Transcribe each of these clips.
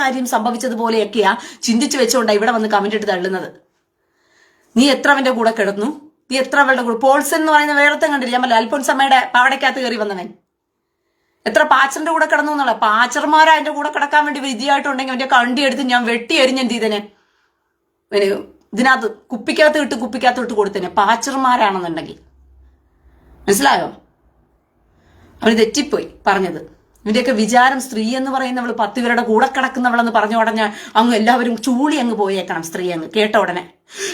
കാര്യം സംഭവിച്ചതുപോലെയൊക്കെയാ ചിന്തിച്ചു വെച്ചോണ്ടാ ഇവിടെ വന്ന് കമന്റ് ഇട്ട് തള്ളുന്നത്. നീ എത്ര അവന്റെ കൂടെ കിടന്നു? നീ എത്ര അവളുടെ കൂടെ? പോൾസൺ എന്ന് പറയുന്ന വേറത്തെ കണ്ടില്ല? നമ്മൾ അൽഫോൻസ് അമ്മയുടെ പാവടക്കകത്ത് കയറി വന്നവൻ. എത്ര പാച്ചറിന്റെ കൂടെ കിടന്നു എന്നുള്ള? പാച്ചർമാരാ അതിന്റെ കൂടെ കിടക്കാൻ വേണ്ടി വിധിയായിട്ടുണ്ടെങ്കിൽ അവന്റെ കണ്ടി എടുത്ത് ഞാൻ വെട്ടി എരിഞ്ഞ എന്ത് ചെയ്തേനെ? ഇതിനകത്ത് കുപ്പിക്കകത്ത് ഇട്ട് കുപ്പിക്കകത്ത് ഇട്ട് കൊടുത്തേനെ. പാച്ചർമാരാണെന്നുണ്ടെങ്കിൽ. മനസ്സിലായോ? അവന് തെറ്റിപ്പോയി പറഞ്ഞത്. ഇവന്റെയൊക്കെ വിചാരം സ്ത്രീ എന്ന് പറയുന്നവൾ പത്ത് പേരുടെ കൂടെ കിടക്കുന്നവളെന്ന് പറഞ്ഞ ഉടനെ അങ്ങ് എല്ലാവരും ചൂളി അങ്ങ് പോയേക്കണം സ്ത്രീ അങ്ങ് കേട്ട ഉടനെ.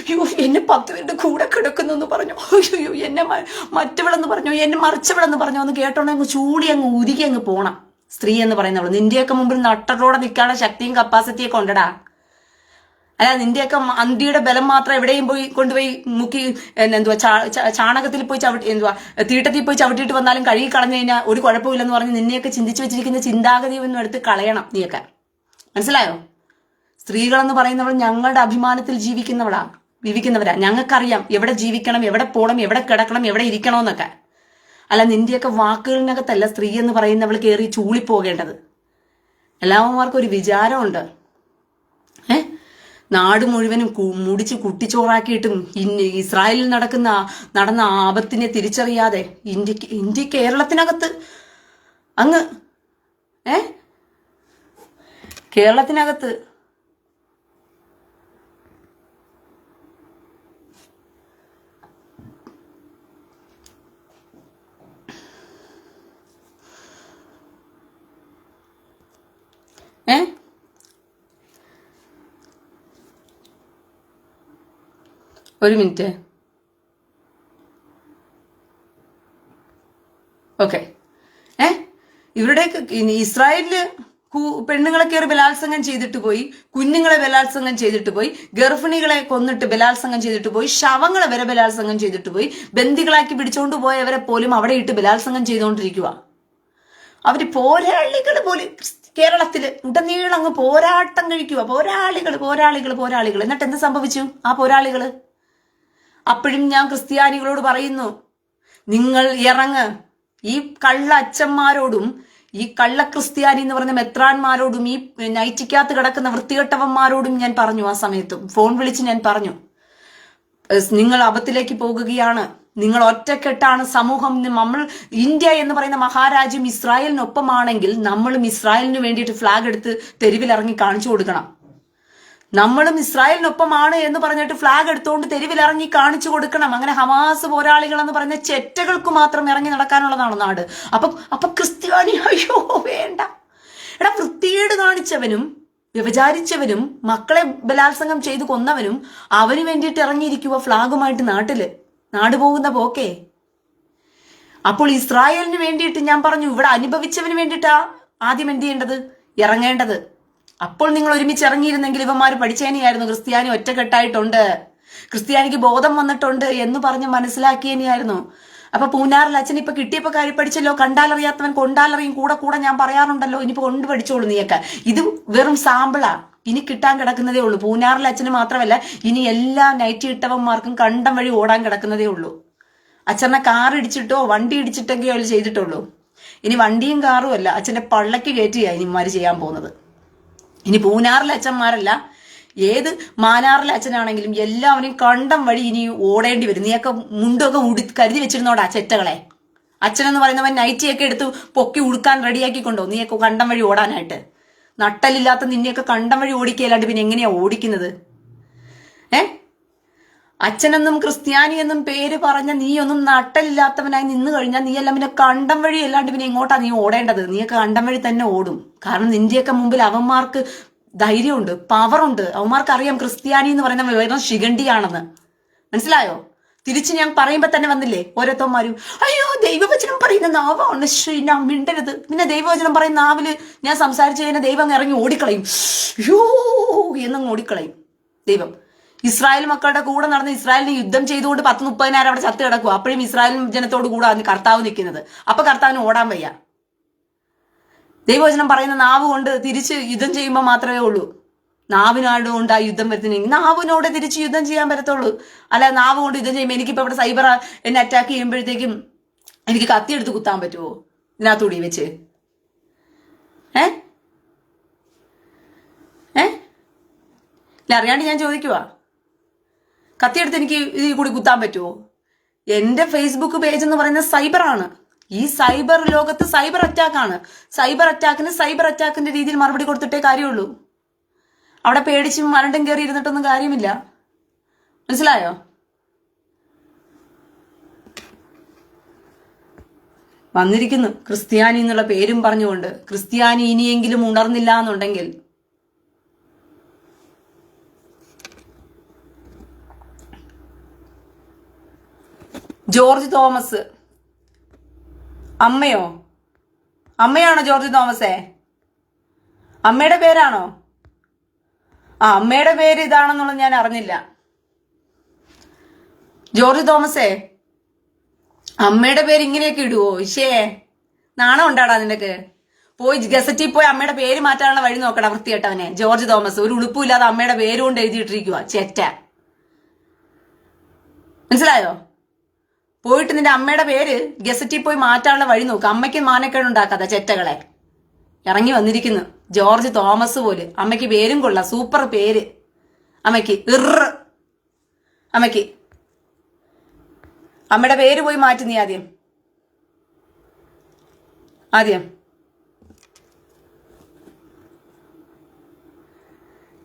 അയ്യോ എന്നെ പത്ത് പേരുടെ കൂടെ കിടക്കുന്നു എന്ന് പറഞ്ഞു. അയ്യോ എന്നെ മറ്റവളെന്ന് പറഞ്ഞു എന്നെ മറിച്ചവളെന്ന് പറഞ്ഞു എന്ന് ഉടനെ അങ്ങ് ചൂളി അങ്ങ് ഉരുകി അങ്ങ് പോണം. സ്ത്രീ എന്ന് പറയുന്നവൾ നിന്റെയൊക്കെ മുമ്പിൽ നട്ടറോടെ നിൽക്കാനുള്ള ശക്തിയും കപ്പാസിറ്റിയൊക്കെ ഉണ്ടടാ. അല്ല നിന്റെയൊക്കെ അന്തിയുടെ ബലം മാത്രം എവിടെയും പോയി കൊണ്ടുപോയി മുക്കി എന്തുവാ ചാണകത്തിൽ പോയി ചവിട്ടി എന്തുവാ തീട്ടത്തിൽ പോയി ചവിട്ടിയിട്ട് വന്നാലും കഴുകി കളഞ്ഞു കഴിഞ്ഞാൽ ഒരു കുഴപ്പമില്ലെന്ന് പറഞ്ഞ് നിന്നെയൊക്കെ ചിന്തിച്ചു വെച്ചിരിക്കുന്ന ചിന്താഗതി ഒന്നും എടുത്ത് കളയണം നീയൊക്കെ. മനസ്സിലായോ? സ്ത്രീകളെന്ന് പറയുന്നവൾ ഞങ്ങളുടെ അഭിമാനത്തിൽ ജീവിക്കുന്നവളാ ജീവിക്കുന്നവരാ. ഞങ്ങൾക്കറിയാം എവിടെ ജീവിക്കണം എവിടെ പോകണം എവിടെ കിടക്കണം എവിടെ ഇരിക്കണമെന്നൊക്കെ. അല്ല നിന്റെയൊക്കെ വാക്കുകളിനകത്തല്ല സ്ത്രീ എന്ന് പറയുന്നവൾ കയറി ചൂളിപ്പോകേണ്ടത്. എല്ലാവർക്കും ഒരു വിചാരമുണ്ട്. നാട് മുഴുവനും മുടിച്ച് കുട്ടിച്ചോറാക്കിയിട്ടും ഇസ്രായേലിൽ നടക്കുന്ന നടന്ന ആപത്തിനെ തിരിച്ചറിയാതെ ഇന്ത്യയ്ക്ക് ഇന്ത്യ കേരളത്തിനകത്ത് അങ്ങ് ഏ? കേരളത്തിനകത്ത് ഏ? ഒരു മിനിറ്റ്. ഓക്കെ. ഏ? ഇവരുടെ ഇസ്രായേലിൽ പെണ്ണുങ്ങളെ കയറി ബലാത്സംഗം ചെയ്തിട്ട് പോയി കുഞ്ഞുങ്ങളെ ബലാത്സംഗം ചെയ്തിട്ട് പോയി ഗർഭിണികളെ കൊന്നിട്ട് ബലാത്സംഗം ചെയ്തിട്ട് പോയി ശവങ്ങളെ വരെ ബലാത്സംഗം ചെയ്തിട്ട് പോയി ബന്ദികളാക്കി പിടിച്ചോണ്ട് പോയവരെ പോലും അവിടെ ഇട്ട് ബലാത്സംഗം ചെയ്തുകൊണ്ടിരിക്കുക അവർ പോരാളികൾ പോലും കേരളത്തിൽ ഉടനീളം അങ്ങ് പോരാട്ടം കഴിക്കുക പോരാളികൾ പോരാളികൾ പോരാളികൾ എന്നിട്ട് എന്ത് സംഭവിച്ചു? ആ പോരാളികൾ? അപ്പോഴും ഞാൻ ക്രിസ്ത്യാനികളോട് പറയുന്നു നിങ്ങൾ ഇറങ്ങ്. ഈ കള്ള അച്ഛന്മാരോടും ഈ കള്ള ക്രിസ്ത്യാനി എന്ന് പറഞ്ഞ മെത്രാന്മാരോടും ഈ നൈറ്റിക്കകത്ത് കിടക്കുന്ന വൃത്തികെട്ടവന്മാരോടും ഞാൻ പറഞ്ഞു ആ സമയത്തും. ഫോൺ വിളിച്ച് ഞാൻ പറഞ്ഞു നിങ്ങൾ അബദ്ധത്തിലേക്ക് പോകുകയാണ്. നിങ്ങൾ ഒറ്റക്കെട്ടാണ് സമൂഹം നമ്മൾ ഇന്ത്യ എന്ന് പറയുന്ന മഹാരാജ്യം ഇസ്രായേലിനൊപ്പമാണെങ്കിൽ നമ്മളും ഇസ്രായേലിന് വേണ്ടിയിട്ട് ഫ്ലാഗ് എടുത്ത് തെരുവിലിറങ്ങി കാണിച്ചു കൊടുക്കണം. നമ്മളും ഇസ്രായേലിനൊപ്പമാണ് എന്ന് പറഞ്ഞിട്ട് ഫ്ലാഗ് എടുത്തുകൊണ്ട് തെരുവിലിറങ്ങി കാണിച്ചു കൊടുക്കണം. അങ്ങനെ ഹമാസ് പോരാളികൾ എന്ന് പറഞ്ഞ ചെറ്റകൾക്ക് മാത്രം ഇറങ്ങി നടക്കാനുള്ളതാണ് നാട്? അപ്പൊ അപ്പൊ ക്രിസ്ത്യാനി അയ്യോ വേണ്ട. എടാ വൃത്തിയേട് കാണിച്ചവനും വ്യവചാരിച്ചവനും മക്കളെ ബലാത്സംഗം ചെയ്ത് കൊന്നവനും അവന് വേണ്ടിയിട്ട് ഇറങ്ങിയിരിക്കുക ഫ്ലാഗുമായിട്ട് നാട്ടിൽ. നാട് പോകുന്ന പോക്കേ. അപ്പോൾ ഇസ്രായേലിന് വേണ്ടിയിട്ട് ഞാൻ പറഞ്ഞു ഇവിടെ അനുഭവിച്ചവന് വേണ്ടിയിട്ടാ ആദ്യം എന്ത് ചെയ്യേണ്ടത്? ഇറങ്ങേണ്ടത്. അപ്പോൾ നിങ്ങൾ ഒരുമിച്ച് ഇറങ്ങിയിരുന്നെങ്കിൽ ഇവന്മാർ പഠിച്ചേനെയായിരുന്നു. ക്രിസ്ത്യാനി ഒറ്റക്കെട്ടായിട്ടുണ്ട്. ക്രിസ്ത്യാനിക്ക് ബോധം വന്നിട്ടുണ്ട് എന്ന് പറഞ്ഞ് മനസ്സിലാക്കിയേനെയായിരുന്നു. അപ്പൊ പൂനാറിൽ അച്ഛൻ ഇപ്പൊ കിട്ടിയപ്പോ കാര്യം പഠിച്ചല്ലോ. കണ്ടാലറിയാത്തവൻ കൊണ്ടാലറിയും. കൂടെ കൂടെ ഞാൻ പറയാറുണ്ടല്ലോ. ഇനിയിപ്പോ കൊണ്ട് പഠിച്ചോളൂ നീയൊക്കെ. ഇത് വെറും സാമ്പിളാ. ഇനി കിട്ടാൻ കിടക്കുന്നതേ ഉള്ളൂ. പൂനാറിൽ അച്ഛന് മാത്രമല്ല ഇനി എല്ലാ നൈറ്റ് ഇട്ടവന്മാർക്കും കണ്ടം വഴി ഓടാൻ കിടക്കുന്നതേ ഉള്ളൂ. അച്ഛനെ കാർ ഇടിച്ചിട്ടോ വണ്ടി ഇടിച്ചിട്ടെങ്കിലോ ചെയ്തിട്ടുള്ളൂ. ഇനി വണ്ടിയും കാറും അല്ല. അച്ഛന്റെ പള്ളക്ക് കയറ്റിയാ ഇനിമാര് ചെയ്യാൻ പോകുന്നത്. ഇനി പൂനാറിലെ അച്ഛന്മാരല്ല ഏത് മാനാറിലെ അച്ഛനാണെങ്കിലും എല്ലാവരും കണ്ടം വഴി ഇനി ഓടേണ്ടി വരും. നീയൊക്കെ മുണ്ടൊക്കെ ഉടി കരുതി വെച്ചിരുന്നോടാ ചെറ്റകളെ. അച്ഛനെന്ന് പറയുന്നവൻ നൈറ്റിയൊക്കെ എടുത്ത് പൊക്കി ഉടുക്കാൻ റെഡിയാക്കിക്കൊണ്ടോ? നീയൊക്കെ കണ്ടം വഴി ഓടാനായിട്ട്. നട്ടലില്ലാത്ത നിന്നെയൊക്കെ കണ്ടം വഴി ഓടിക്കുകയല്ലാണ്ട് പിന്നെ എങ്ങനെയാ ഓടിക്കുന്നത്? ഏ? അച്ഛനെന്നും ക്രിസ്ത്യാനി എന്നും പേര് പറഞ്ഞ നീയൊന്നും നട്ടലില്ലാത്തവനായി നിന്നു കഴിഞ്ഞാൽ നീ എല്ലാം പിന്നെ കണ്ടം വഴി അല്ലാണ്ട് പിന്നെ ഇങ്ങോട്ടാ നീ ഓടേണ്ടത്? നീയൊക്കെ കണ്ടം വഴി തന്നെ ഓടും. കാരണം നിന്റെയൊക്കെ മുമ്പിൽ അവന്മാർക്ക് ധൈര്യമുണ്ട് പവറുണ്ട് അവന്മാർക്ക് അറിയാം ക്രിസ്ത്യാനി എന്ന് പറയുന്ന വെറും ശിഖണ്ഡിയാണെന്ന്. മനസ്സിലായോ? തിരിച്ച് ഞാൻ പറയുമ്പോ തന്നെ വന്നില്ലേ ഓരോരുത്തന്മാരും? അയ്യോ ദൈവവചനം പറയുന്ന നാവാണ്. ശ്രീ ഞാൻ മിണ്ടരുത്. പിന്നെ ദൈവവചനം പറയുന്ന നാവിൽ ഞാൻ സംസാരിച്ചു കഴിഞ്ഞാൽ ദൈവം ഇറങ്ങി ഓടിക്കളയും. യോ എന്നങ്ങ് ഓടിക്കളയും ദൈവം. ഇസ്രായേൽ മക്കളുടെ കൂടെ നടന്ന് ഇസ്രായേലിന് യുദ്ധം ചെയ്തുകൊണ്ട് പത്ത് മുപ്പതിനായിരം അവിടെ ചത്ത് കിടക്കുക അപ്പോഴും ഇസ്രായേൽ ജനത്തോട് കൂടെ അതിന് കർത്താവ് നിൽക്കുന്നത്. അപ്പൊ കർത്താവിന് ഓടാൻ വയ്യ. ദൈവവചനം പറയുന്ന നാവ് കൊണ്ട് തിരിച്ച് യുദ്ധം ചെയ്യുമ്പോൾ മാത്രമേ ഉള്ളൂ. നാവിനാട് കൊണ്ട് ആ യുദ്ധം വരുത്തിനെങ്കിൽ നാവിനോട് തിരിച്ച് യുദ്ധം ചെയ്യാൻ പറ്റത്തുള്ളൂ അല്ല നാവ് കൊണ്ട് യുദ്ധം ചെയ്യുമ്പോൾ എനിക്കിപ്പോ ഇവിടെ സൈബർ എന്നെ അറ്റാക്ക് ചെയ്യുമ്പോഴത്തേക്കും എനിക്ക് കത്തി എടുത്ത് കുത്താൻ പറ്റുമോ ഇതിനകത്തൂടി വെച്ച്. ഏ? ഇല്ല അറിയാണ്ട് ഞാൻ ചോദിക്കുവാ. കത്തിയെടുത്ത് എനിക്ക് ഇതിൽ കൂടി കുത്താൻ പറ്റുമോ എന്റെ ഫേസ്ബുക്ക് പേജ് എന്ന് പറയുന്നത് സൈബറാണ് ഈ സൈബർ ലോകത്ത് സൈബർ അറ്റാക്ക് ആണ്. സൈബർ അറ്റാക്കിന് സൈബർ അറ്റാക്കിന്റെ രീതിയിൽ മറുപടി കൊടുത്തിട്ടേ കാര്യമുള്ളൂ. അവിടെ പേടിച്ച് മരണ്ടും കയറി ഇരുന്നിട്ടൊന്നും കാര്യമില്ല. മനസ്സിലായോ? വന്നിരിക്കുന്നു. ക്രിസ്ത്യാനി എന്നുള്ള പേരും പറഞ്ഞുകൊണ്ട്. ക്രിസ്ത്യാനി ഇനിയെങ്കിലും ഉണർന്നില്ല എന്നുണ്ടെങ്കിൽ ജോർജ് തോമസ്. അമ്മയോ? അമ്മയാണോ ജോർജ് തോമസേ? അമ്മയുടെ പേരാണോ? ആ അമ്മയുടെ പേര് ഇതാണെന്നുള്ളത് ഞാൻ അറിഞ്ഞില്ല. ജോർജ് തോമസേ അമ്മയുടെ പേര് ഇങ്ങനെയൊക്കെ ഇടുവോ? ഇഷേ നാണം ഉണ്ടാടാ നിനക്ക്. പോയി ഗസറ്റിൽ പോയി അമ്മയുടെ പേര് മാറ്റാനുള്ള വഴി നോക്കടാ വൃത്തികെട്ടവനെ. ജോർജ് തോമസ് ഒരു ഉളുപ്പുമില്ലാതെ അമ്മയുടെ പേര് കൊണ്ട് എഴുതിയിട്ടിരിക്കുക ചെറ്റ. മനസ്സിലായോ? പോയിട്ട് നിന്റെ അമ്മയുടെ പേര് ഗസറ്റിൽ പോയി മാറ്റാനുള്ള വഴി നോക്ക്. അമ്മയ്ക്ക് മാനക്കേട് ഉണ്ടാക്കാതെ ചെറ്റകളെ. ഇറങ്ങി വന്നിരിക്കുന്നു. ജോർജ് തോമസ് പോലെ. അമ്മയ്ക്ക് പേരും കൊള്ളാം. സൂപ്പർ പേര്. അമ്മയ്ക്ക് ഇറ അമ്മയ്ക്ക്. അമ്മയുടെ പേര് പോയി മാറ്റി നീ ആദ്യം. ആദ്യം.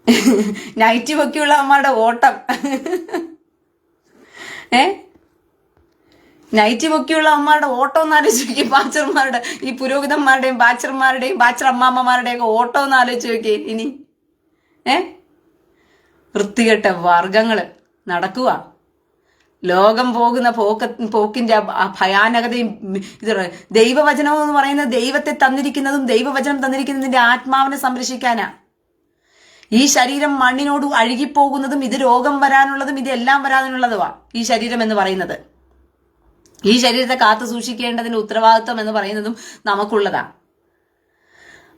നൈറ്റ് പൊക്കിയുള്ള അമ്മയുടെ ഓട്ടം. ഏ? നൈറ്റ് പൊക്കിയുള്ള അമ്മമാരുടെ ഓട്ടോ എന്ന് ആലോചിച്ച് നോക്കി. ബാച്ചർമാരുടെ ഈ പുരോഹിതന്മാരുടെയും ബാച്ചർമാരുടെയും ബാച്ചർ അമ്മാമ്മമാരുടെയും ഒക്കെ ഓട്ടോ എന്ന് ആലോചിച്ച് നോക്കി. ഇനി ഏ? വൃത്തികെട്ട വർഗങ്ങൾ നടക്കുക ലോകം പോകുന്ന പോക്ക പോക്കിന്റെ ഭയാനകതയും ഇത് ദൈവവചനം എന്ന് പറയുന്നത് ദൈവത്തെ തന്നിരിക്കുന്നതും ദൈവവചനം തന്നിരിക്കുന്നതിന്റെ ആത്മാവിനെ സംരക്ഷിക്കാനാ. ഈ ശരീരം മണ്ണിനോട് അഴുകിപ്പോകുന്നതും ഇത് രോഗം വരാനുള്ളതും ഇതെല്ലാം വരാനുള്ളതുമാ ഈ ശരീരം എന്ന് പറയുന്നത്. ഈ ശരീരത്തെ കാത്തു സൂക്ഷിക്കേണ്ടതിന്റെ ഉത്തരവാദിത്വം എന്ന് പറയുന്നതും നമുക്കുള്ളതാണ്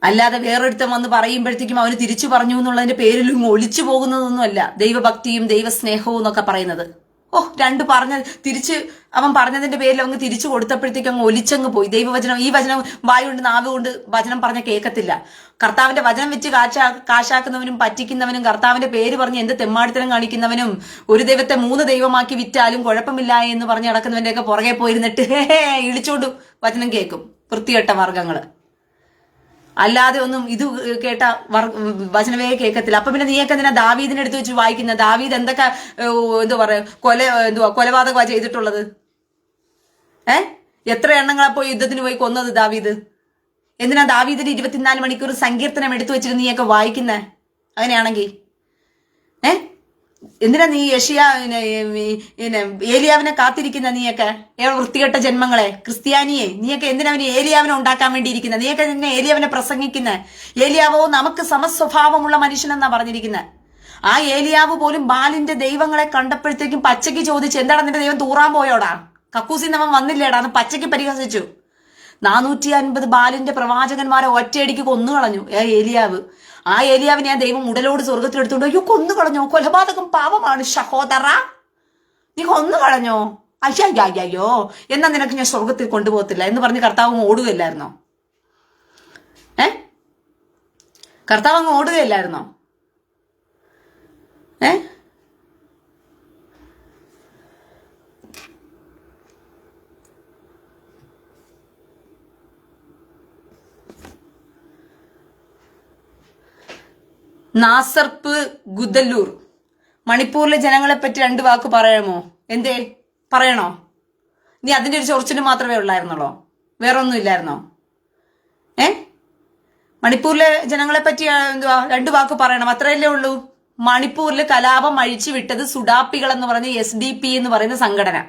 അല്ലാതെ വേറൊരുത്തം വന്ന് പറയുമ്പോഴത്തേക്കും അവന് തിരിച്ചു പറഞ്ഞു എന്നുള്ളതിന്റെ പേരിലും ഒളിച്ചു പോകുന്നതൊന്നുമല്ല ദൈവഭക്തിയും ദൈവസ്നേഹവും എന്നൊക്കെ പറയുന്നത്. ഓ രണ്ട് പറഞ്ഞ തിരിച്ച് അവൻ പറഞ്ഞതിന്റെ പേരിൽ അങ്ങ് തിരിച്ചു കൊടുത്തപ്പോഴത്തേക്കും അങ്ങ് ഒലിച്ചങ്ങ് പോയി. ദൈവവചനം ഈ വചനം വായ കൊണ്ട് നാവ് കൊണ്ട് വചനം പറഞ്ഞ കേൾക്കത്തില്ല. കർത്താവിന്റെ വചനം വെച്ച് കാശാ കാശാക്കുന്നവനും പറ്റിക്കുന്നവനും കർത്താവിന്റെ പേര് പറഞ്ഞ് എന്ത് തെമ്മാടിത്തരം കാണിക്കുന്നവനും ഒരു ദൈവത്തെ മൂന്ന് ദൈവമാക്കി വിറ്റാലും കുഴപ്പമില്ല എന്ന് പറഞ്ഞ് നടക്കുന്നവന്റെ ഒക്കെ പുറകെ പോയിരുന്നിട്ട് ഇളിച്ചോണ്ട് വചനം കേൾക്കും. വൃത്തികെട്ട വർഗങ്ങൾ അല്ലാതെ ഒന്നും ഇത് കേട്ട വചനമേ കേൾക്കത്തില്ല. അപ്പൊ പിന്നെ നീയൊക്കെ എന്തിനാ ദാവീദിനെ എടുത്തു വെച്ച് വായിക്കുന്ന? ദാവീദ് എന്തൊക്കെ ഏഹ്, എന്തുവാ പറയാ കൊല എന്തുവാ കൊലപാതകമാ ചെയ്തിട്ടുള്ളത്? ഏ? എത്ര എണ്ണങ്ങളെ പോയി യുദ്ധത്തിന് പോയി കൊന്നത് ദാവീദ്? എന്തിനാ ദാവീദിന് ഇരുപത്തിനാല് മണിക്കൂർ സങ്കീർത്തനം എടുത്തു വെച്ചിട്ട് നീയൊക്കെ വായിക്കുന്നേ? അങ്ങനെയാണെങ്കിൽ ഏ? എന്തിനാ നീ യഷിയ ഏലിയാവിനെ കാത്തിരിക്കുന്ന നീയൊക്കെ? ഏ വൃത്തികെട്ട ജന്മങ്ങളെ? ക്രിസ്ത്യാനിയെ? നീയൊക്കെ എന്തിനാ അവന് ഏലിയാവിനെ ഉണ്ടാക്കാൻ വേണ്ടിയിരിക്കുന്ന? നീയൊക്കെ നിന്നെ ഏലിയാവിനെ പ്രസംഗിക്കുന്ന? ഏലിയാവോ നമുക്ക് സമസ്വഭാവമുള്ള മനുഷ്യനെന്നാ പറഞ്ഞിരിക്കുന്നത് ആ ഏലിയാവ് പോലും ബാലിന്റെ ദൈവങ്ങളെ കണ്ടപ്പോഴത്തേക്കും പച്ചയ്ക്ക് ചോദിച്ചു എന്താണ് നിന്റെ ദൈവം തൂറാൻ പോയോടാ? കക്കൂസിൽ അവൻ വന്നില്ലേടാ? എന്ന് പച്ചയ്ക്ക് പരിഹസിച്ചു. നാനൂറ്റി അൻപത് ബാലിന്റെ പ്രവാചകന്മാരെ ഒറ്റയടിക്ക് കൊന്നുകളഞ്ഞു ഏ ഏലിയാവ്. ആ ഏലിയാവിനെ ആ ദൈവം ഉടലോട് സ്വർഗത്തിലെടുത്തുകൊണ്ട് അയ്യോ കൊന്നു കളഞ്ഞോ? കൊലപാതകം പാപമാണ് സഹോദറ നീ കൊന്നു കളഞ്ഞോ? അയ്യോ എന്നാ നിനക്ക് ഞാൻ സ്വർഗത്തിൽ കൊണ്ടുപോകത്തില്ല? എന്ന് പറഞ്ഞ് കർത്താവ് ഓടുകയില്ലായിരുന്നോ? ഏ? കർത്താവ് അങ്ങ് ഓടുകയില്ലായിരുന്നോ? ഏ? നാസർപ്പ് ഗുദല്ലൂർ. മണിപ്പൂരിലെ ജനങ്ങളെ പറ്റി രണ്ട് വാക്ക് പറയാമോ? എന്തേ? പറയണോ? നീ അതിന്റെ ഒരു ചൊറിച്ചിന് മാത്രമേ ഉള്ളായിരുന്നുള്ളോ? വേറെ ഒന്നും ഇല്ലായിരുന്നോ? ഏ? മണിപ്പൂരിലെ ജനങ്ങളെ പറ്റി എന്തുവാ? രണ്ട് വാക്ക് പറയണം. അത്രയല്ലേ ഉള്ളൂ? മണിപ്പൂരിൽ കലാപം അഴിച്ചു വിട്ടത് സുഡാപ്പികൾ എന്ന് പറഞ്ഞ എസ് ഡി പി എന്ന് പറയുന്ന സംഘടന.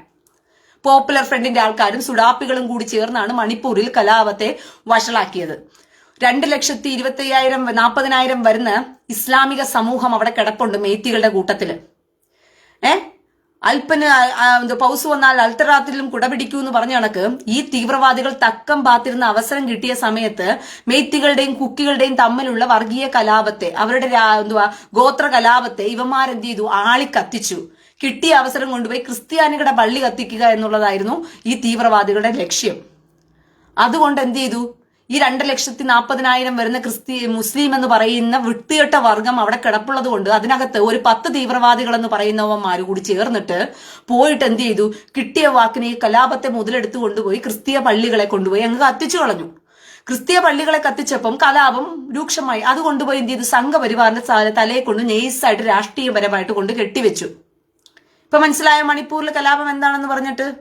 പോപ്പുലർ ഫ്രണ്ടിന്റെ ആൾക്കാരും സുഡാപ്പികളും കൂടി ചേർന്നാണ് മണിപ്പൂരിൽ കലാപത്തെ വഷളാക്കിയത്. രണ്ട് ലക്ഷത്തി ഇരുപത്തി അയ്യായിരം നാൽപ്പതിനായിരം വരുന്ന ഇസ്ലാമിക സമൂഹം അവിടെ കിടപ്പുണ്ട് മേത്തികളുടെ കൂട്ടത്തിൽ ഏ? അല്പന് പൗസ് വന്നാൽ അൽത്തറാത്തിലും കുടപിടിക്കൂ എന്ന് പറഞ്ഞ കണക്ക് ഈ തീവ്രവാദികൾ തക്കം പാത്തിരുന്ന അവസരം കിട്ടിയ സമയത്ത് മേത്തികളുടെയും കുക്കികളുടെയും തമ്മിലുള്ള വർഗീയ കലാപത്തെ അവരുടെ എന്തുവാ ഗോത്ര കലാപത്തെ ഇവന്മാരെന്ത് ചെയ്തു? ആളി കത്തിച്ചു കിട്ടിയ അവസരം കൊണ്ടുപോയി ക്രിസ്ത്യാനികളുടെ പള്ളി കത്തിക്കുക എന്നുള്ളതായിരുന്നു ഈ തീവ്രവാദികളുടെ ലക്ഷ്യം. അതുകൊണ്ട് എന്ത് ചെയ്തു? ഈ രണ്ട് ലക്ഷത്തി നാൽപ്പതിനായിരം വരുന്ന ക്രിസ്തി മുസ്ലിം എന്ന് പറയുന്ന വൃത്തികെട്ട വർഗം അവിടെ കിടപ്പുള്ളത് കൊണ്ട് അതിനകത്ത് ഒരു പത്ത് തീവ്രവാദികൾ എന്ന് പറയുന്നവന്മാർ കൂടി ചേർന്നിട്ട് പോയിട്ട് എന്ത് ചെയ്തു? കിട്ടിയ വാക്കിനെ ഈ കലാപത്തെ മുതലെടുത്ത് കൊണ്ടുപോയി ക്രിസ്തീയ പള്ളികളെ കൊണ്ടുപോയി അങ്ങ് കത്തിച്ചു കളഞ്ഞു. ക്രിസ്തീയ പള്ളികളെ കത്തിച്ചപ്പം കലാപം രൂക്ഷമായി. അത് കൊണ്ടുപോയി എന്ത് ചെയ്തു? സംഘപരിവാറിന്റെ തലയെ കൊണ്ട് നെയ്സായിട്ട് രാഷ്ട്രീയപരമായിട്ട് കൊണ്ട് കെട്ടിവെച്ചു. ഇപ്പൊ മനസ്സിലായ മണിപ്പൂരിലെ കലാപം എന്താണെന്ന് പറഞ്ഞിട്ട്?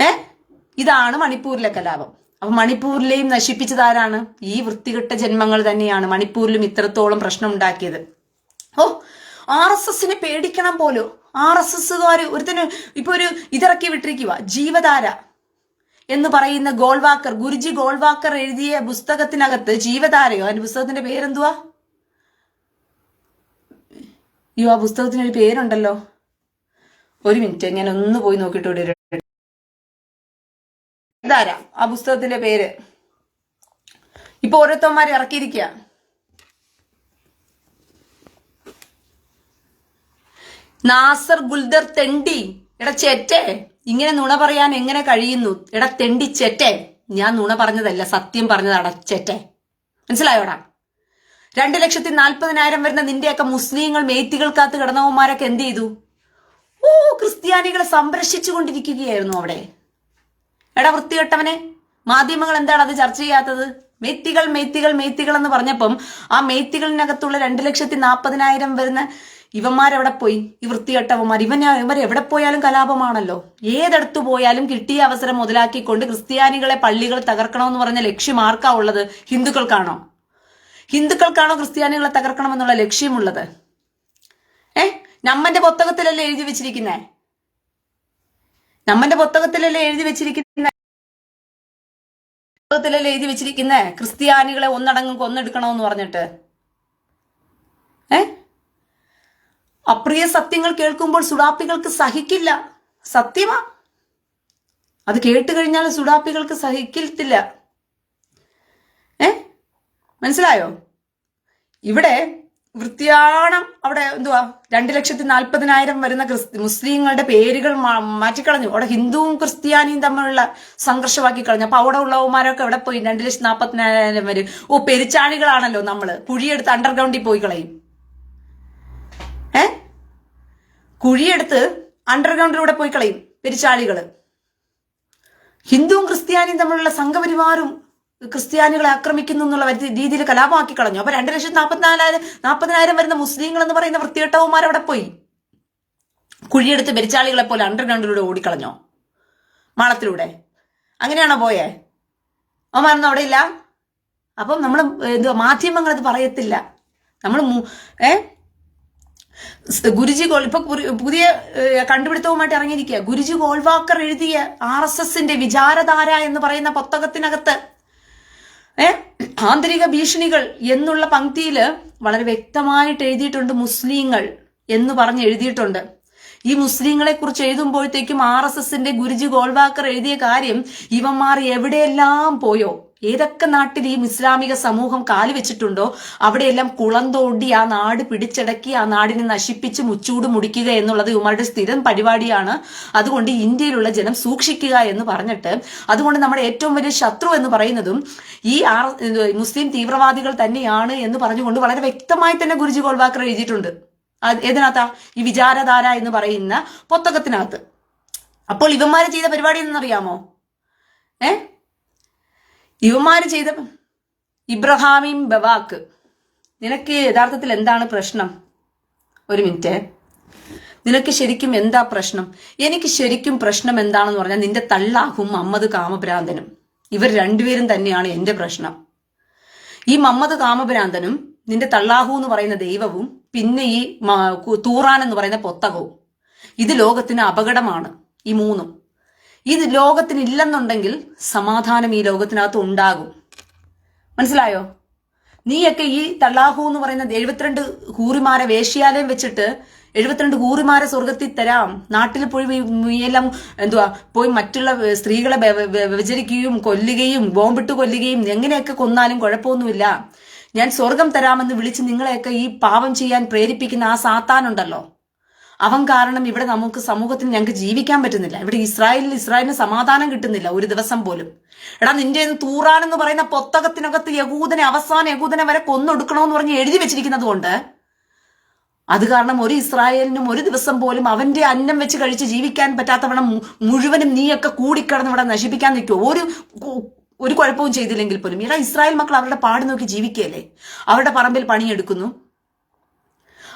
ഏ? ഇതാണ് മണിപ്പൂരിലെ കലാപം. അപ്പൊ മണിപ്പൂരിലെയും നശിപ്പിച്ചത് ആരാണ്? ഈ വൃത്തികെട്ട ജന്മങ്ങൾ തന്നെയാണ് മണിപ്പൂരിലും ഇത്രത്തോളം പ്രശ്നം ഉണ്ടാക്കിയത് ഓ ആർ എസ് എസിനെ പേടിക്കണം പോലും. ആർ എസ് എസ്സുകാർ ഒരുത്തിന് ഇപ്പൊ ഒരു ഇതിറക്കി വിട്ടിരിക്കുക ജീവധാര എന്ന് പറയുന്ന ഗോൾവാക്കർ ഗുരുജി ഗോൾവാക്കർ എഴുതിയ പുസ്തകത്തിനകത്ത് ജീവധാരയോ? അതിന്റെ പുസ്തകത്തിന്റെ പേരെന്തുവാ? അയ്യോ ആ പുസ്തകത്തിന് ഒരു പേരുണ്ടല്ലോ. ഒരു മിനിറ്റ് ഞാൻ ഒന്ന് പോയി നോക്കിയിട്ട് ഇതാരാ? ആ പുസ്തകത്തിന്റെ പേര്. ഇപ്പൊ ഓരോരുത്തന്മാർ ഇറക്കിയിരിക്കുക നാസർ ഗുൽദർ തെണ്ടി. എടാ ചെറ്റേ ഇങ്ങനെ നുണ പറയാൻ എങ്ങനെ കഴിയുന്നു? എടാ തെണ്ടി ചെറ്റേ ഞാൻ നുണ പറഞ്ഞതല്ല സത്യം പറഞ്ഞതാടാ ചെറ്റേ. മനസ്സിലായോടാ? രണ്ട് ലക്ഷത്തി നാൽപ്പതിനായിരം വരുന്ന നിന്റെയൊക്കെ മുസ്ലിങ്ങൾ മേത്തികൾക്കകത്ത് കിടന്നവന്മാരൊക്കെ എന്ത് ചെയ്തു? ഓ ക്രിസ്ത്യാനികളെ സംരക്ഷിച്ചു കൊണ്ടിരിക്കുകയായിരുന്നു അവിടെ. എടാ വൃത്തികെട്ടവനെ മാധ്യമങ്ങൾ എന്താണ് അത് ചർച്ച ചെയ്യാത്തത്? മെയ്ത്തികൾ മെയ്ത്തികൾ മെയ്ത്തികൾ എന്ന് പറഞ്ഞപ്പം ആ മെയ്ത്തികളിനകത്തുള്ള രണ്ട് ലക്ഷത്തി നാൽപ്പതിനായിരം വരുന്ന ഇവന്മാരെവിടെ പോയി? ഈ വൃത്തികെട്ടവന്മാർ. ഇവൻ ഇവർ എവിടെ പോയാലും കലാപമാണല്ലോ. ഏതെടുത്തു പോയാലും കിട്ടിയ അവസരം മുതലാക്കിക്കൊണ്ട് ക്രിസ്ത്യാനികളെ പള്ളികൾ തകർക്കണമെന്ന് പറഞ്ഞ ലക്ഷ്യം ആർക്കാ ഉള്ളത്? ഹിന്ദുക്കൾക്കാണോ? ഹിന്ദുക്കൾക്കാണോ ക്രിസ്ത്യാനികളെ തകർക്കണമെന്നുള്ള ലക്ഷ്യമുള്ളത്? ഏ? നമ്മന്റെ പുസ്തകത്തിലല്ലേ എഴുതി വെച്ചിരിക്കുന്നേ? നമ്മന്റെ പുസ്തകത്തിലല്ലേ എഴുതി വെച്ചിരിക്കുന്ന? പുസ്തകത്തിലല്ലേ എഴുതി വെച്ചിരിക്കുന്നേ? ക്രിസ്ത്യാനികളെ ഒന്നടങ്കം കൊന്നെടുക്കണമെന്ന് പറഞ്ഞിട്ട്. ഏ? അപ്രിയ സത്യങ്ങൾ കേൾക്കുമ്പോൾ സുഡാപ്പികൾക്ക് സഹിക്കില്ല. സത്യമാ? അത് കേട്ട് കഴിഞ്ഞാൽ സുഡാപ്പികൾക്ക് സഹിക്കത്തില്ല. ഏ? മനസ്സിലായോ? ഇവിടെ വൃത്തിയാണം അവിടെ എന്തുവാ? രണ്ട് ലക്ഷത്തി നാൽപ്പതിനായിരം വരുന്ന ക്രിസ്തി മുസ്ലിങ്ങളുടെ പേരുകൾ മാറ്റിക്കളഞ്ഞു. അവിടെ ഹിന്ദുവും ക്രിസ്ത്യാനിയും തമ്മിലുള്ള സംഘർഷമാക്കി കളഞ്ഞു. അപ്പൊ അവിടെ ഉള്ളവന്മാരൊക്കെ എവിടെ പോയി? രണ്ട് ലക്ഷത്തി നാൽപ്പത്തിനായിരം വരും. ഓ പെരിച്ചാണികളാണല്ലോ നമ്മൾ. കുഴിയെടുത്ത് അണ്ടർഗ്രൗണ്ടിൽ പോയി കളയും. ഏ? കുഴിയെടുത്ത് അണ്ടർഗ്രൗണ്ടിലൂടെ പോയി കളയും പെരിച്ചാളികൾ. ഹിന്ദുവും ക്രിസ്ത്യാനിയും തമ്മിലുള്ള സംഘപരിവാരും ക്രിസ്ത്യാനികളെ ആക്രമിക്കുന്നു എന്നുള്ള രീതിയിൽ കലാപമാക്കി കളഞ്ഞു. അപ്പൊ രണ്ട് ലക്ഷത്തി നാൽപ്പത്തിനാലായിരം നാൽപ്പതിനായിരം വരുന്ന മുസ്ലിങ്ങൾ എന്ന് പറയുന്ന വൃത്തികെട്ടവന്മാർ അവിടെ പോയി. കുഴിയെടുത്ത് മരിച്ചാളികളെ പോലെ അണ്ടർഗ്രൗണ്ടിലൂടെ ഓടിക്കളഞ്ഞോ? മാളത്തിലൂടെ. അങ്ങനെയാണോ പോയേ? അവന്മാരൊന്നും അവിടെ ഇല്ല. അപ്പം നമ്മൾ എന്തുവാ മാധ്യമങ്ങൾ അത് പറയത്തില്ല. നമ്മൾ ഏ? ഗുരുജി ഗോൾ ഇപ്പൊ പുതിയ കണ്ടുപിടുത്തവുമായിട്ട് ഇറങ്ങിയിരിക്കുക. ഗുരുജി ഗോൾവാക്കർ എഴുതിയ ആർ എസ് എസിന്റെ വിചാരധാര എന്ന് പറയുന്ന പുസ്തകത്തിനകത്ത് ആന്തരിക ഭീഷണികൾ എന്നുള്ള പങ്ക്തിയിൽ വളരെ വ്യക്തമായിട്ട് എഴുതിയിട്ടുണ്ട് മുസ്ലിങ്ങൾ എന്ന് പറഞ്ഞ് എഴുതിയിട്ടുണ്ട്. ഈ മുസ്ലിങ്ങളെ കുറിച്ച് എഴുതുമ്പോഴത്തേക്കും ആർ എസ് എസിന്റെ ഗുരുജി ഗോൾവാക്കർ എഴുതിയ കാര്യം ഇവന്മാർ എവിടെയെല്ലാം പോയോ? ഏതൊക്കെ നാട്ടിൽ ഈ ഇസ്ലാമിക സമൂഹം കാലുവെച്ചിട്ടുണ്ടോ അവിടെയെല്ലാം കുളം തോണ്ടി ആ നാട് പിടിച്ചടക്കി ആ നാടിനെ നശിപ്പിച്ച് മുച്ചൂട് മുടിക്കുക എന്നുള്ളത് ഇവന്മാരുടെ സ്ഥിരം പരിപാടിയാണ്. അതുകൊണ്ട് ഇന്ത്യയിലുള്ള ജനം സൂക്ഷിക്കുക എന്ന് പറഞ്ഞിട്ട് അതുകൊണ്ട് നമ്മുടെ ഏറ്റവും വലിയ ശത്രു എന്ന് പറയുന്നതും ഈ ആർ മുസ്ലിം തീവ്രവാദികൾ തന്നെയാണ് എന്ന് പറഞ്ഞുകൊണ്ട് വളരെ വ്യക്തമായി തന്നെ ഗുരുജി ഗോൾവാക്കർ എഴുതിയിട്ടുണ്ട്. ഏതിനകത്താ? ഈ വിചാരധാര എന്ന് പറയുന്ന പുസ്തകത്തിനകത്ത്. അപ്പോൾ ഇവന്മാര് ചെയ്ത പരിപാടി എന്നറിയാമോ? ഏ? ഇവന്മാര് ചെയ്ത ഇബ്രഹാമിം ബവാക്ക്. നിനക്ക് യഥാർത്ഥത്തിൽ എന്താണ് പ്രശ്നം? ഒരു മിനിറ്റ്. നിനക്ക് ശരിക്കും എന്താ പ്രശ്നം? എനിക്ക് ശരിക്കും പ്രശ്നം എന്താണെന്ന് പറഞ്ഞാൽ നിന്റെ തള്ളാഹും മമ്മദ് കാമഭ്രാന്തനും. ഇവർ രണ്ടുപേരും തന്നെയാണ് എന്റെ പ്രശ്നം. ഈ മമ്മദ് കാമഭ്രാന്തനും നിന്റെ തള്ളാഹു എന്ന് പറയുന്ന ദൈവവും പിന്നെ ഈ തൂറാൻ എന്ന് പറയുന്ന പൊത്തകവും. ഇത് ലോകത്തിന് അപകടമാണ്. ഈ മൂന്നും. ഇത് ലോകത്തിന് ഇല്ലെന്നുണ്ടെങ്കിൽ സമാധാനം ഈ ലോകത്തിനകത്ത് ഉണ്ടാകും. മനസ്സിലായോ? നീയൊക്കെ ഈ തള്ളാഹു എന്ന് പറയുന്ന എഴുപത്തിരണ്ട് ഹൂറിമാരെ വേശ്യാലയം വെച്ചിട്ട് എഴുപത്തിരണ്ട് ഹൂറിമാരെ സ്വർഗത്തിൽ തരാം. നാട്ടിൽ പോയി എല്ലാം എന്തുവാ പോയി മറ്റുള്ള സ്ത്രീകളെ വ്യ- വ്യ- വ്യഭിചരിക്കുകയും കൊല്ലുകയും ബോംബിട്ട് കൊല്ലുകയും എങ്ങനെയൊക്കെ കൊന്നാലും കുഴപ്പമൊന്നുമില്ല. ഞാൻ സ്വർഗം തരാമെന്ന് വിളിച്ച് നിങ്ങളെയൊക്കെ ഈ പാപം ചെയ്യാൻ പ്രേരിപ്പിക്കുന്ന ആ സാത്താനുണ്ടല്ലോ അവൻ കാരണം ഇവിടെ നമുക്ക് സമൂഹത്തിൽ ഞങ്ങൾക്ക് ജീവിക്കാൻ പറ്റുന്നില്ല. ഇവിടെ ഇസ്രായേലിൽ ഇസ്രായേലിന് സമാധാനം കിട്ടുന്നില്ല ഒരു ദിവസം പോലും. എടാ നിന്റെ തൂറാൻ എന്ന് പറയുന്ന പൊത്തകത്തിനകത്ത് യകൂദനെ അവസാന യകൂദനെ വരെ കൊന്നൊടുക്കണമെന്ന് പറഞ്ഞ് എഴുതി വെച്ചിരിക്കുന്നത് കൊണ്ട് അത് കാരണം ഒരു ഇസ്രായേലിനും ഒരു ദിവസം പോലും അവന്റെ അന്നം വെച്ച് കഴിച്ച് ജീവിക്കാൻ പറ്റാത്തവണ്ണം മുഴുവനും നീയൊക്കെ കൂടിക്കിടന്ന് ഇവിടെ നശിപ്പിക്കാൻ നിൽക്കുമോ ഒരു ഒരു കുഴപ്പവും ചെയ്തില്ലെങ്കിൽ പോലും. ഇടാ ഇസ്രായേൽ മക്കൾ അവരുടെ പാട് നോക്കി ജീവിക്കുകയല്ലേ? അവരുടെ പറമ്പിൽ പണിയെടുക്കുന്നു.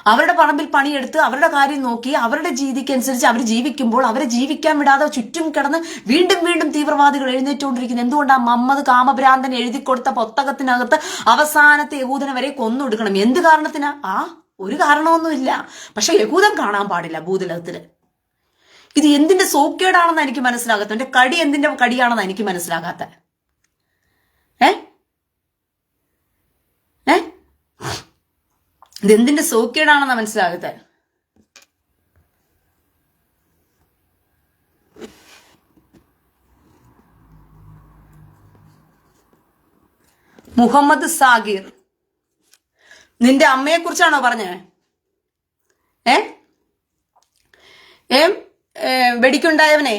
അവരുടെ പറമ്പിൽ പണിയെടുത്ത് അവരുടെ കാര്യം നോക്കി അവരുടെ രീതിക്കനുസരിച്ച് അവർ ജീവിക്കുമ്പോൾ അവരെ ജീവിക്കാൻ വിടാതെ ചുറ്റും കിടന്ന് വീണ്ടും വീണ്ടും തീവ്രവാദികൾ എഴുന്നേറ്റുകൊണ്ടിരിക്കുന്നു. എന്തുകൊണ്ടാണ് മമ്മദ് കാമഭ്രാന്തൻ എഴുതി കൊടുത്ത പുസ്തകത്തിനകത്ത് അവസാനത്തെ യഹൂദനെ വരെ കൊന്നൊടുക്കണം എന്ത് കാരണത്തിനാ? ആ ഒരു കാരണമൊന്നുമില്ല. പക്ഷെ യഹൂദൻ കാണാൻ പാടില്ല ഭൂതലത്തിൽ ഇത് എന്തിന്റെ സോക്കേടാണെന്ന് എനിക്ക് മനസ്സിലാകാത്ത എന്റെ കടി എന്തിന്റെ കടിയാണെന്ന് എനിക്ക് മനസ്സിലാകാത്ത. ഏ ഏ ഇത് എന്തിന്റെ സോക്കേടാണെന്ന് മനസ്സിലാകത്തെ? മുഹമ്മദ് സാഗിർ. നിന്റെ അമ്മയെ കുറിച്ചാണോ പറഞ്ഞത് ഏ? വെടിക്കുണ്ടായവനെ?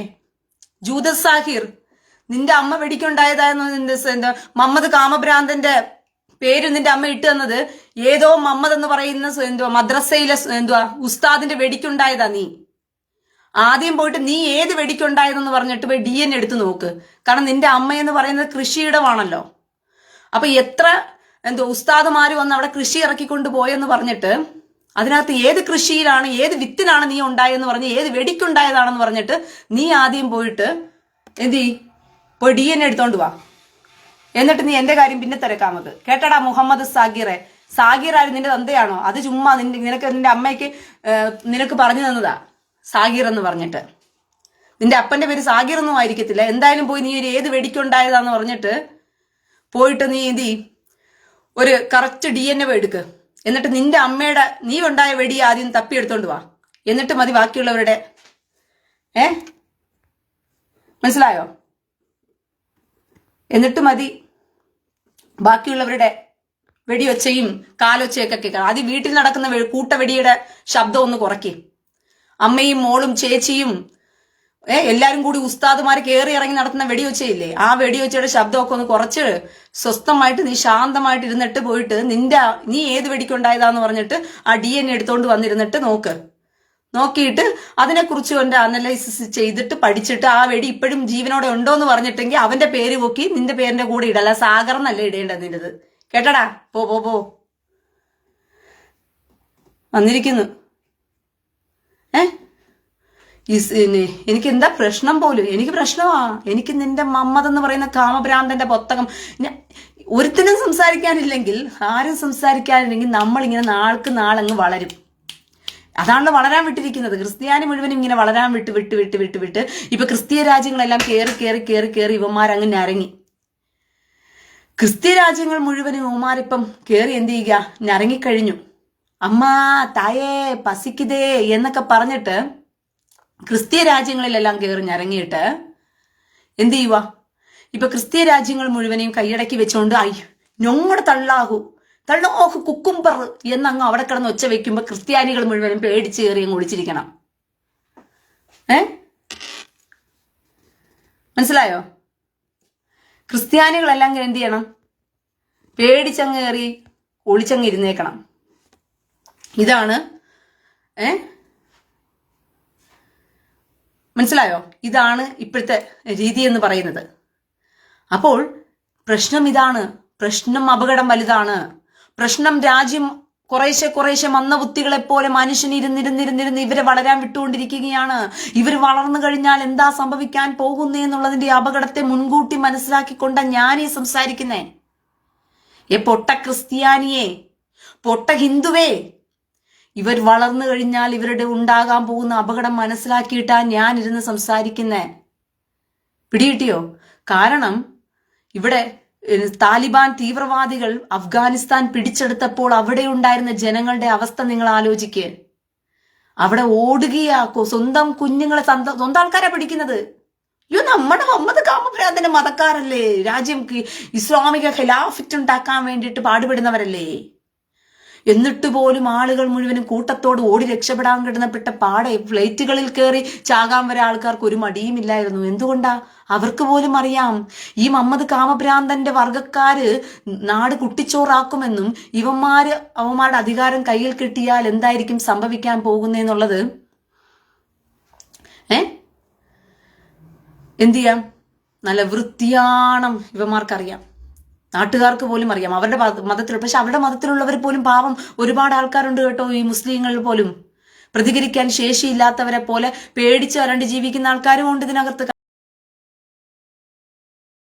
ജൂത സാഹിർ നിന്റെ അമ്മ വെടിക്കുണ്ടായതായിരുന്നു നിന്റെ എന്താ മമ്മദ് കാമഭ്രാന്തന്റെ പേര് നിന്റെ അമ്മ ഇട്ട് തന്നത് ഏതോ മമ്മദ് എന്ന് പറയുന്ന എന്തുവാ മദ്രസയിലെ എന്തുവാ ഉസ്താദിന്റെ വെടിക്കുണ്ടായതാ നീ. ആദ്യം പോയിട്ട് നീ ഏത് വെടിക്കുണ്ടായതെന്ന് പറഞ്ഞിട്ട് പോയി ഡി എൻ എടുത്ത് നോക്ക്. കാരണം നിന്റെ അമ്മ എന്ന് പറയുന്നത് കൃഷിയിടമാണല്ലോ. അപ്പൊ എത്ര എന്തോ ഉസ്താദുമാര് വന്ന് അവിടെ കൃഷി ഇറക്കിക്കൊണ്ട് പോയെന്ന് പറഞ്ഞിട്ട് അതിനകത്ത് ഏത് കൃഷിയിലാണ് ഏത് വിത്തിനാണ് നീ ഉണ്ടായെന്ന് പറഞ്ഞ് ഏത് വെടിക്കുണ്ടായതാണെന്ന് പറഞ്ഞിട്ട് നീ ആദ്യം പോയിട്ട് എന്ത്? പോയി ഡി എൻ എടുത്തോണ്ട് വാ. എന്നിട്ട് നീ എന്റെ കാര്യം പിന്നെ തിരക്കാമത്. കേട്ടടാ മുഹമ്മദ് സാഗിറെ സാഗിർ ആര് നിന്റെ തന്തയാണോ? അത് ചുമ്മാ നിന്റെ നിനക്ക് നിന്റെ അമ്മയ്ക്ക് നിനക്ക് പറഞ്ഞു തന്നതാ. സാഗീർ എന്ന് പറഞ്ഞിട്ട്. നിന്റെ അപ്പന്റെ പേര് സാഗീർ ഒന്നും ആയിരിക്കത്തില്ല. എന്തായാലും പോയി നീ ഒരു ഏത് വെടിക്കുണ്ടായതാന്ന് പറഞ്ഞിട്ട് പോയിട്ട് നീ എന്തി ഒരു കറക്റ്റ് ഡി എൻ എ എടുക്ക്. എന്നിട്ട് നിന്റെ അമ്മയുടെ നീ ഉണ്ടായ വെടി ആദ്യം തപ്പിയെടുത്തോണ്ട് വാ. എന്നിട്ട് മതി ബാക്കിയുള്ളവരുടെ ഏ? മനസ്സിലായോ? എന്നിട്ട് മതി ബാക്കിയുള്ളവരുടെ വെടിയൊച്ചയും കാലൊച്ചയൊക്കെ കേൾക്കാം ആദ്യം വീട്ടിൽ നടക്കുന്ന കൂട്ടവെടിയുടെ ശബ്ദം ഒന്ന് കുറയ്ക്കും. അമ്മയും മോളും ചേച്ചിയും ഏ എല്ലാരും കൂടി ഉസ്താദുമാരെ കയറി ഇറങ്ങി നടത്തുന്ന വെടിയൊച്ചയില്ലേ ആ വെടിയൊച്ചയുടെ ശബ്ദമൊക്കെ ഒന്ന് കുറച്ച് സ്വസ്ഥമായിട്ട് നീ ശാന്തമായിട്ട് ഇരുന്നിട്ട് പോയിട്ട് നിന്റെ നീ ഏത് വെടിക്കുണ്ടായതാന്ന് പറഞ്ഞിട്ട് ആ ഡി എൻ എടുത്തോണ്ട് വന്നിരുന്നിട്ട് നോക്ക്. നോക്കിയിട്ട് അതിനെക്കുറിച്ച് കൊണ്ട് അനലൈസിസ് ചെയ്തിട്ട് പഠിച്ചിട്ട് ആ വെടി ഇപ്പോഴും ജീവനോടെ ഉണ്ടോ എന്ന് പറഞ്ഞിട്ടെങ്കിൽ അവന്റെ പേര് പൊക്കി നിന്റെ പേരിന്റെ കൂടെ ഇടല്ല സാഗർ എന്നല്ലേ ഇടേണ്ടത് നിന്റേത് കേട്ടടാ പോ പോ പോ. വന്നിരിക്കുന്നു. ഏ? എനിക്ക് എന്താ പ്രശ്നം പോലും? എനിക്ക് പ്രശ്നമാ. എനിക്ക് നിന്റെ മമ്മതെന്ന് പറയുന്ന കാമഭ്രാന്തന്റെ പുസ്തകം ഒരുത്തിനും സംസാരിക്കാനില്ലെങ്കിൽ ആരും സംസാരിക്കാനില്ലെങ്കിൽ നമ്മളിങ്ങനെ നാൾക്ക് നാളങ്ങ് വളരും. അതാണല്ലോ വളരാൻ വിട്ടിരിക്കുന്നത്. ക്രിസ്ത്യാനി മുഴുവൻ ഇങ്ങനെ വളരാൻ വിട്ട് വിട്ട് വിട്ട് വിട്ട് വിട്ട്. ഇപ്പൊ ക്രിസ്തീയ രാജ്യങ്ങളെല്ലാം കയറി കയറി കയറി കയറി ഇവന്മാരങ്ങ് ഞരങ്ങി. ക്രിസ്തീയ രാജ്യങ്ങൾ മുഴുവനും ഉമാരിപ്പം കയറി എന്ത് ചെയ്യുക? ഞരങ്ങിക്കഴിഞ്ഞു. അമ്മാ തായേ പസിക്കുതേ എന്നൊക്കെ പറഞ്ഞിട്ട് ക്രിസ്തീയ രാജ്യങ്ങളിലെല്ലാം കയറി ഞരങ്ങിയിട്ട് എന്ത് ചെയ്യുക ഇപ്പൊ ക്രിസ്തീയ രാജ്യങ്ങൾ മുഴുവനെയും കൈയടക്കി വെച്ചുകൊണ്ട് ആയി ഞങ്ങളുടെ തള്ളാഹു തള്ളോഹ് കുക്കുംബർ എന്നങ്ങ് അവിടെ കിടന്ന് ഒച്ച വെക്കുമ്പോ ക്രിസ്ത്യാനികൾ മുഴുവനും പേടിച്ച് കയറി അങ്ങ് ഒളിച്ചിരിക്കണം. ഏ? മനസ്സിലായോ? ക്രിസ്ത്യാനികളെല്ലാം എന്ത് ചെയ്യണം? പേടിച്ചങ്ങ് കയറി ഒളിച്ചങ്ങ് ഇരുന്നേക്കണം. ഇതാണ് ഏ? മനസ്സിലായോ? ഇതാണ് ഇപ്പോഴത്തെ രീതി എന്ന് പറയുന്നത്. അപ്പോൾ പ്രശ്നം ഇതാണ്. പ്രശ്നം അപകടം വലുതാണ്. പ്രശ്നം രാജ്യം കുറേശ്ശെ കുറേശ്ശെ പോലെ മനുഷ്യൻ ഇരുന്നിരുന്നിരുന്നിരുന്ന് ഇവരെ വളരാൻ വിട്ടുകൊണ്ടിരിക്കുകയാണ്. ഇവർ വളർന്നു കഴിഞ്ഞാൽ എന്താ സംഭവിക്കാൻ പോകുന്നേ എന്നുള്ളതിന്റെ അപകടത്തെ മുൻകൂട്ടി മനസ്സിലാക്കിക്കൊണ്ട ഞാനീ സംസാരിക്കുന്നേ. ഏ പൊട്ട ക്രിസ്ത്യാനിയെ പൊട്ട ഹിന്ദുവേ ഇവർ വളർന്നു കഴിഞ്ഞാൽ ഇവരുടെ ഉണ്ടാകാൻ പോകുന്ന അപകടം മനസ്സിലാക്കിയിട്ടാ ഞാൻ ഇരുന്ന് സംസാരിക്കുന്നേ. പിടികിട്ടിയോ? കാരണം ഇവിടെ താലിബാൻ തീവ്രവാദികൾ അഫ്ഗാനിസ്ഥാൻ പിടിച്ചെടുത്തപ്പോൾ അവിടെ ഉണ്ടായിരുന്ന ജനങ്ങളുടെ അവസ്ഥ നിങ്ങൾ ആലോചിക്ക്. അവിടെ ഓടുകയാ സ്വന്തം കുഞ്ഞുങ്ങളെ സ്വന്തം ആൾക്കാരാ പിടിക്കുന്നത്. അയ്യോ നമ്മുടെ മുഹമ്മദ് കാമഭ്രാന്തന്റെ മതക്കാരല്ലേ? രാജ്യം ഇസ്ലാമിക ഖിലാഫിറ്റ് ഉണ്ടാക്കാൻ വേണ്ടിയിട്ട് പാടുപെടുന്നവരല്ലേ? എന്നിട്ട് പോലും ആളുകൾ മുഴുവനും കൂട്ടത്തോട് ഓടി രക്ഷപ്പെടാൻ കിടന്നപ്പെട്ട പാടെ ഫ്ലൈറ്റുകളിൽ കയറി ചാകാൻ വരെ ആൾക്കാർക്ക് ഒരു മടിയുമില്ലായിരുന്നു എന്തുകൊണ്ടാ? അവർക്ക് പോലും അറിയാം. ഈ മമ്മദ് കാമഭ്രാന്തന്റെ വർഗക്കാര് നാട് കുട്ടിച്ചോറാക്കുമെന്നും ഇവന്മാര് അവന്മാരുടെ അധികാരം കയ്യിൽ കിട്ടിയാൽ എന്തായിരിക്കും സംഭവിക്കാൻ പോകുന്നെന്നുള്ളത്? ഏ? എന്തു ചെയ്യാം? നല്ല വൃത്തിയാണം ഇവന്മാർക്കറിയാം. നാട്ടുകാർക്ക് പോലും അറിയാം. അവരുടെ മത- മതത്തിൽ പക്ഷെ അവരുടെ മതത്തിലുള്ളവർ പോലും പാവം ഒരുപാട് ആൾക്കാരുണ്ട് കേട്ടോ ഈ മുസ്ലിങ്ങളിൽ പോലും. പ്രതികരിക്കാൻ ശേഷിയില്ലാത്തവരെ പോലെ പേടിച്ച് വരണ്ട് ജീവിക്കുന്ന ആൾക്കാരും ഉണ്ട് ഇതിനകത്ത്.